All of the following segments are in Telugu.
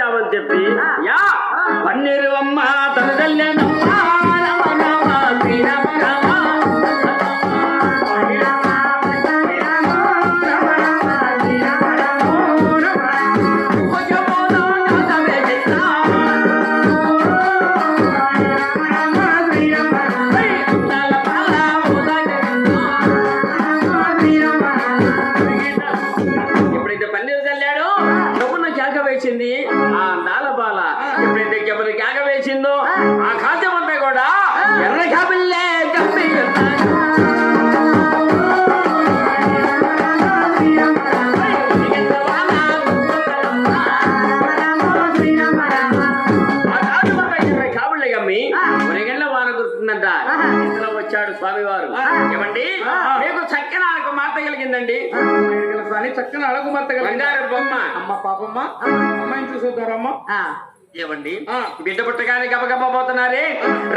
పంపించామని చెప్పి యా పన్నీరు అమ్మ తన తల్లెనమ్మ ఎవరి కేక వేసిందో ఆ. ఖాద్యం అంతా కూడా ఎర్ర కాబిల్లే కప్పి ఇంట్లో వచ్చాడు స్వామివారు. ఏమండి? మీకు చక్కన ఒక మాట కలిగిందండి. చక్కని బంగారు బొమ్మ. అమ్మ పాపమ్మ. అమ్మాయిని చూసొద్దారమ్మ ఏమండి? బిడ్డ పుట్టగానే గబగబా పోతున్నారే?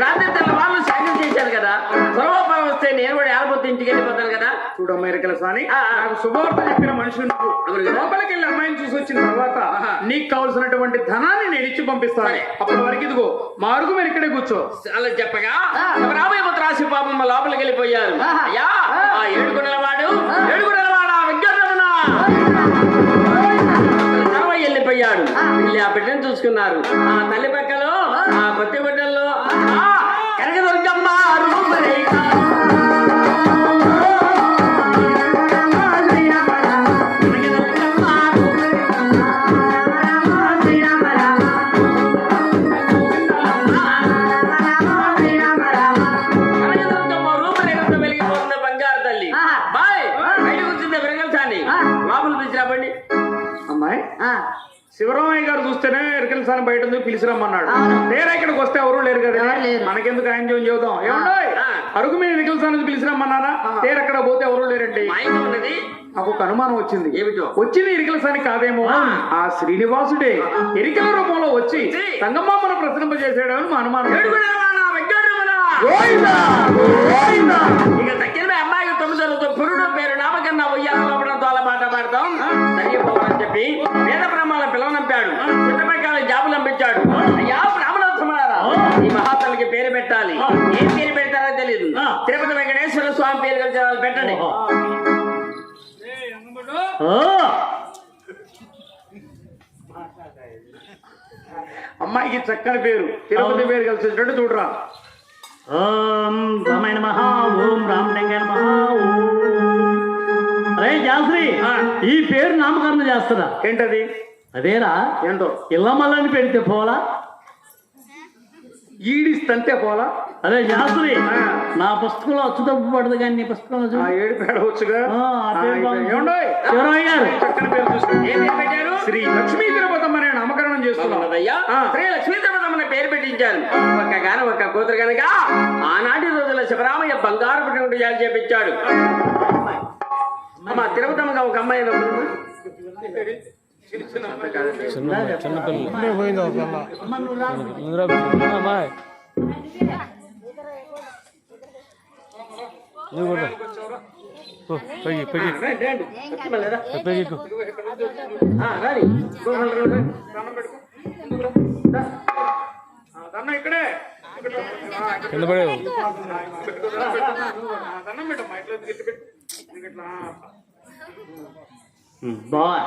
రాత్రి తెల్ల వాళ్ళు సాయం చేశారు కదా. పొలవపాలు వస్తే నేను కూడా ఏలబోతే ఇంటికి వెళ్ళిపోతాను కదా. చూడమ్మ ఎరకల స్వామి. నాకు శుభవార్త చెప్పిన మనుషులు? లోపలికి వెళ్ళి అమ్మాయిని చూసి వచ్చిన తర్వాత. నీకు కావలసినటువంటి ధనాన్ని నేను ఇచ్చి పంపిస్తాను. అప్పటి వరకు ఇదిగో మారుగు మీరు ఇక్కడే కూర్చో. అలా చెప్పగా రాబోయే రాసి పాపం మా లోపలికి వెళ్ళిపోయారు. వెళ్ళి ఆ బిడ్డను చూసుకున్నారు. ఆ తల్లి పక్కలో ఆ కొత్త బిడ్డల్లో కనకదుర్గమ్మ లోపల పిలిచిరాబండి అమ్మాయి. శివరామయ్య గారు చూస్తేనే ఎరకల స్వామి బయట ఉంది పిలిచి రమ్మన్నాడు లేరా ఇక్కడికి వస్తే ఎవరు లేరు కదా మనకెందుకు ఆయన జోన్ చెబుదాం? ఏమంటాయి ఆ. అరుగు మీద ఎరకల స్వామి పిలిచి రమ్మన్నారా లేరు అక్కడ పోతే ఎవరు లేరండి. నాకు ఒక అనుమానం వచ్చింది. ఏమిటో? వచ్చింది ఎరికల సాని కాదేమో. ఆ. శ్రీనివాసుడే ఎరికల రూపంలో వచ్చి. సంగమ్మమ్మను ప్రశ్నింపజేసాడు అని మా అనుమానం! ఇక తక్కిన అమ్మాయికి తొమ్మిది పురుడు పేరు నామకన్నా ఉయ్యాల మాట పాడతాం. సరిపోవాలని చెప్పి వేద బ్రహ్మాల పిలవనంపాడు చుట్టపక్కల జాబులు పంపించాడు అయ్యా బ్రాహ్మణోత్తమారా ఈ మహాతలకి పేరు పెట్టాలి. ఏం పేరు పెడతారో తెలియదు తిరుపతి వెంకటేశ్వర స్వామి పేరు కలిసి వాళ్ళు పెట్టండి. అమ్మాయికి చక్కని పేరు. తిరుపతి పేరు కలిసేటట్టు చూడరా. ఓం రామాయ నమ ఓం రామలింగాయ నమ ఓం. అరే జాస్రి ఈ పేరు నామకరణం చేస్తారా ఏంటది? అదేరా ఏంటో? ఇల్లమల్లని పెడితే పోలా ఈడిస్తంతే పోలా అదే జాస్రి ఆ. నా పుస్తకంలో అచ్చు తప్పు పడదు కానీ నీ పుస్తకంలో ఏడు పేడవచ్చుగా? శ్రీ లక్ష్మీ తిరుపతమ్మ అనే నామకరణం చేస్తున్నాం. ఉన్నదయ్యా ఆ. శ్రీ లక్ష్మీదేవతమ్మని పేరు పెట్టించారు. ఒక్క గాన ఒక్క కూతురు కనుక ఆనాటి రోజుల శివరామయ్య బంగారు పుట్టినట్టు జాలి చేపించాడు. అమ్మా తిరుపతమ్మగా ఒక అమ్మాయి? దా. ఆ, దండం ఇక్కడే. కింద పడేవు ఆ, దండం పెట్టమ్మా ఇట్లా ఇట్లా పెట్టు. బాయ్.